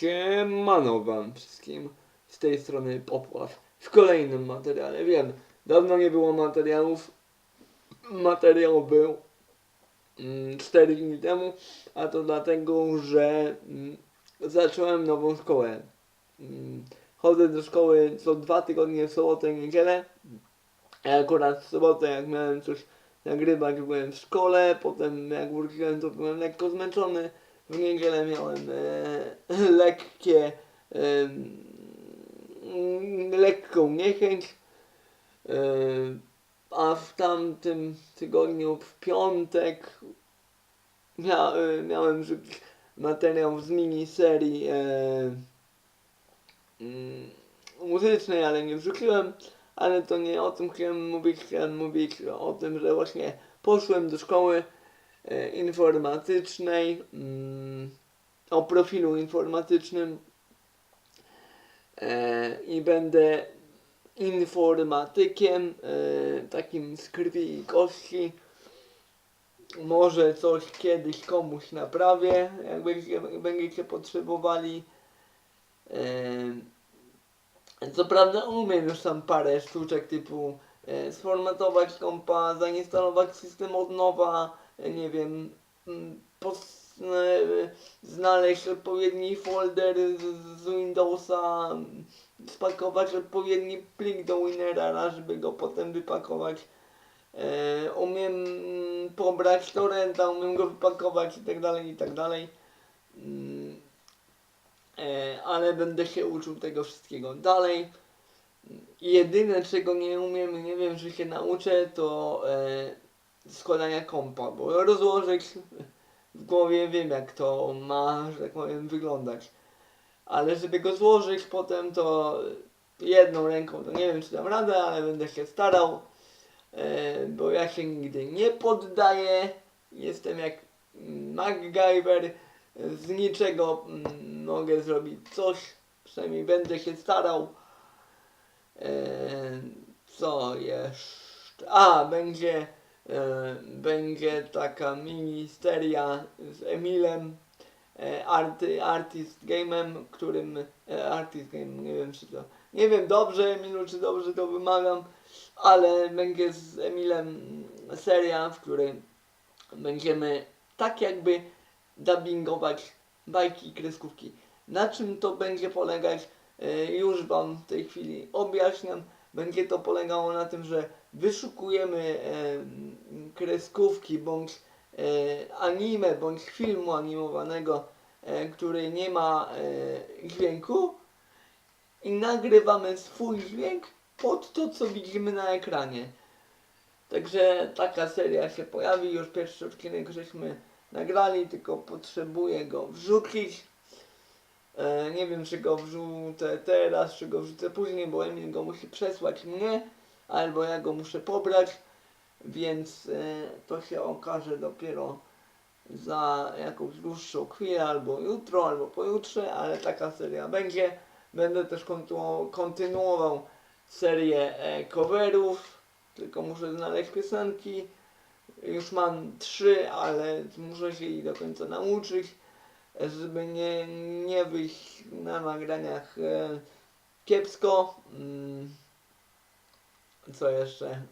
Siemano wam wszystkim z tej strony Popław w kolejnym materiale. Wiem, dawno nie było materiałów. Materiał był 4 dni temu, a to dlatego, że mm, zacząłem nową szkołę. Mm, Chodzę do szkoły co dwa tygodnie w sobotę i niedzielę. A akurat w sobotę jak miałem coś nagrywać byłem w szkole, potem jak wróciłem to byłem lekko zmęczony. W niedzielę miałem e, lekkie, e, lekką niechęć. E, a w tamtym tygodniu, w piątek, mia, e, miałem wrzucić materiał z miniserii e, mm, muzycznej, ale nie wrzuciłem. Ale to nie o tym chciałem mówić, chciałem mówić o tym, że właśnie poszłem do szkoły informatycznej, mm, o profilu informatycznym e, i będę informatykiem, e, takim z krwi i kości. Może coś kiedyś komuś naprawię, jak będziecie, potrzebowali. E, co prawda umiem już tam parę sztuczek typu e, sformatować kompa, zainstalować system od nowa, e, nie wiem, mm, e, znaleźć odpowiedni folder z, Windowsa, mm, spakować odpowiedni plik do Winrara, żeby go potem wypakować. E, umiem mm, pobrać torrenta, umiem go wypakować i tak dalej, i tak e, ale będę się uczył tego wszystkiego dalej. Jedyne czego nie umiem, nie wiem czy się nauczę, to e, składania kompa, bo rozłożyć w głowie wiem jak to ma, że tak powiem, wyglądać. Ale żeby go złożyć potem to jedną ręką to nie wiem czy dam radę, ale będę się starał, e, bo ja się nigdy nie poddaję. Jestem jak MacGyver, z niczego mm, mogę zrobić coś, przynajmniej będę się starał. E, co jeszcze? A, będzie, będzie taka ministeria z Emilem, e, arty, Artist Game'em, którym, e, Artist Game, nie wiem czy to, nie wiem dobrze Emilu, czy dobrze to wymawiam, ale będzie z Emilem seria, w której będziemy tak jakby dubbingować bajki i kreskówki. Na czym to będzie polegać, e, już Wam w tej chwili objaśniam. Będzie to polegało na tym, że wyszukujemy kreskówki bądź e, anime, bądź filmu animowanego, e, który nie ma e, dźwięku i nagrywamy swój dźwięk pod to, co widzimy na ekranie. Także taka seria się pojawi, już pierwszy odcinek żeśmy nagrali, tylko potrzebuję go wrzucić. Nie wiem, czy go wrzucę teraz, czy go wrzucę później, bo Emil go musi przesłać mnie, albo ja go muszę pobrać, więc e, to się okaże dopiero za jakąś dłuższą chwilę, albo jutro, albo pojutrze, ale taka seria będzie. Będę też kontynu- kontynuował serię e, coverów, tylko muszę znaleźć piosenki. Już mam trzy, ale muszę się ich do końca nauczyć, żeby nie, nie wyjść na nagraniach e, kiepsko. Co jeszcze?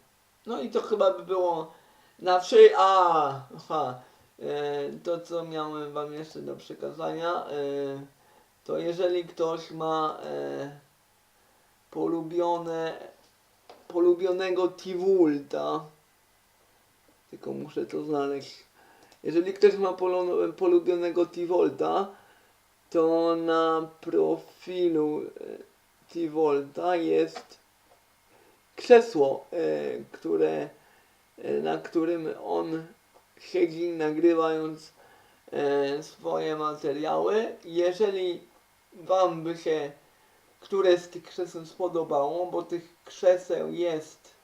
No i to chyba by było na wszy... A, aha. E, to co miałem wam jeszcze do przekazania, e, to jeżeli ktoś ma e, polubione, polubionego Tivulta, tylko muszę to znaleźć. Jeżeli ktoś ma polo- polubionego Tivolta, to na profilu e, Tivolta jest krzesło, e, które, e, na którym on siedzi nagrywając e, swoje materiały. Jeżeli Wam by się które z tych krzeseł spodobało, bo tych krzeseł jest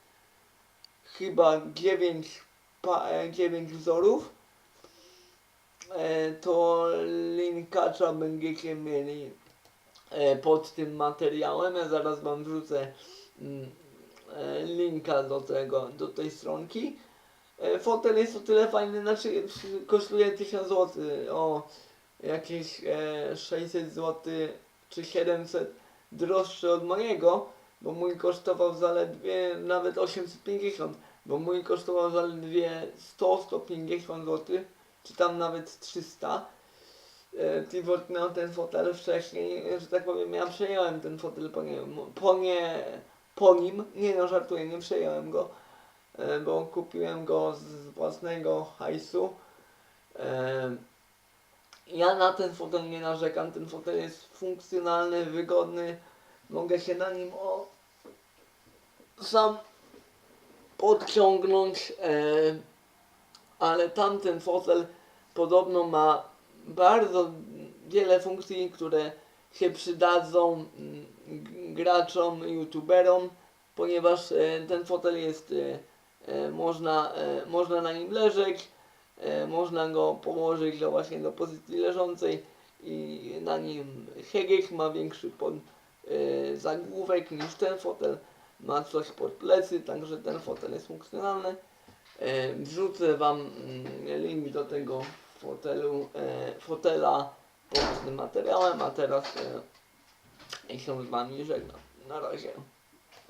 chyba 9, pa, e, 9 wzorów, to linkacza będziecie mieli pod tym materiałem. Ja zaraz wam wrzucę mm, linka do tego, do tej stronki. E, Fotel jest o tyle fajny, znaczy kosztuje 1000 zł. O, jakieś e, 600 zł czy 700 droższy od mojego, bo mój kosztował zaledwie nawet 850, bo mój kosztował zaledwie 100-150 zł, czy tam nawet 300. E, Tibor miał ten fotel wcześniej, że tak powiem, ja przejąłem ten fotel po, nie, po, nie, po nim, nie no żartuję, nie przejąłem go, e, bo kupiłem go z własnego hajsu. E, ja na ten fotel nie narzekam, ten fotel jest funkcjonalny, wygodny, mogę się na nim o, sam podciągnąć, e, ale tamten fotel podobno ma bardzo wiele funkcji, które się przydadzą mm, graczom, youtuberom, ponieważ e, ten fotel jest, e, e, można, można na nim leżeć, można go położyć do właśnie do pozycji leżącej i na nim Hegek ma większy pod, zagłówek niż ten fotel, ma coś pod plecy, także ten fotel jest funkcjonalny. Wrzucę Wam mm, link do tego fotelu, fotela tym materiałem, a teraz e, się z Wami żegnam. Na razie.